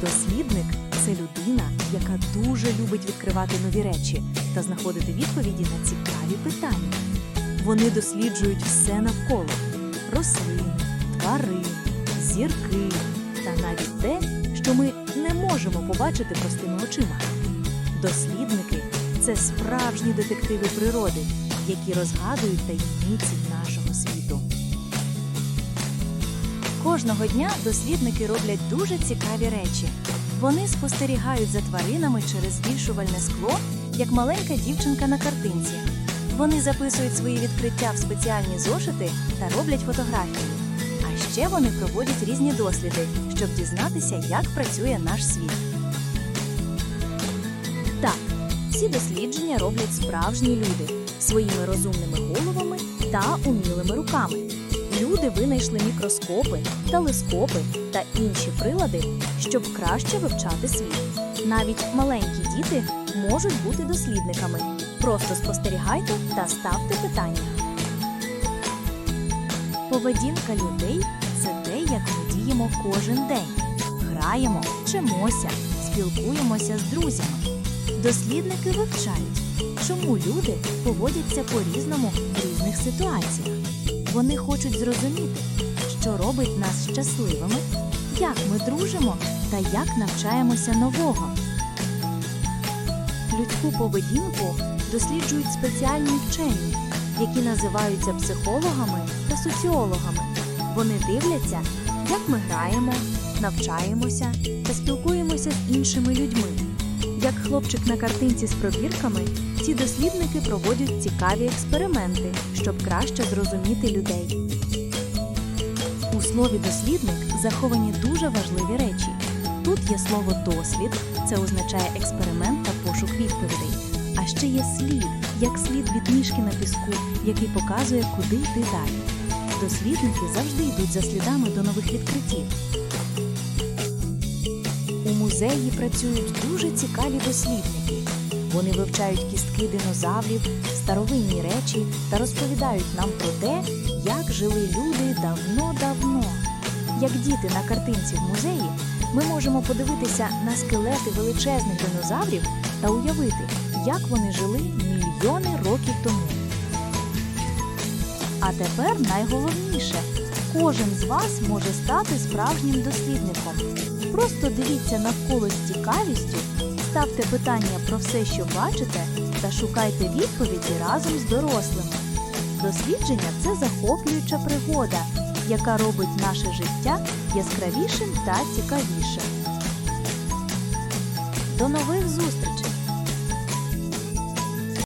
Дослідник це людина, яка дуже любить відкривати нові речі та знаходити відповіді на цікаві питання. Вони досліджують все навколо рослини, тварин, зірки та навіть те, що ми не можемо побачити простими очима. Дослідники це справжні детективи природи, які розгадують таємниці нашого світу. Кожного дня дослідники роблять дуже цікаві речі. Вони спостерігають за тваринами через збільшувальне скло, як маленька дівчинка на картинці. Вони записують свої відкриття в спеціальні зошити та роблять фотографії. А ще вони проводять різні досліди, щоб дізнатися, як працює наш світ. Ці дослідження роблять справжні люди своїми розумними головами та умілими руками. Люди винайшли мікроскопи, телескопи та інші прилади, щоб краще вивчати світ. Навіть маленькі діти можуть бути дослідниками. Просто спостерігайте та ставте питання. Поведінка людей це те, як ми діємо кожен день. Граємо, вчимося, спілкуємося з друзями. Дослідники вивчають, чому люди поводяться по-різному в різних ситуаціях. Вони хочуть зрозуміти, що робить нас щасливими, як ми дружимо та як навчаємося нового. Людську поведінку досліджують спеціальні вчені, які називаються психологами та соціологами. Вони дивляться, як ми граємо, навчаємося та спілкуємося з іншими людьми. Як хлопчик на картинці з пробірками, ці дослідники проводять цікаві експерименти, щоб краще зрозуміти людей. У слові дослідник заховані дуже важливі речі. Тут є слово дослід, це означає експеримент та пошук відповідей. А ще є слід, як слід від мішки на піску, який показує, куди йти далі. Дослідники завжди йдуть за слідами до нових відкриттів. У музеї працюють дуже цікаві дослідники. Вони вивчають кістки динозаврів, старовинні речі та розповідають нам про те, як жили люди давно-давно. Як діти на картинці в музеї, ми можемо подивитися на скелети величезних динозаврів та уявити, як вони жили мільйони років тому. А тепер найголовніше кожен з вас може стати справжнім дослідником. Просто дивіться навколо з цікавістю, ставте питання про все, що бачите, та шукайте відповіді разом з дорослими. Дослідження це захоплююча пригода, яка робить наше життя яскравішим та цікавішим. До нових зустрічей!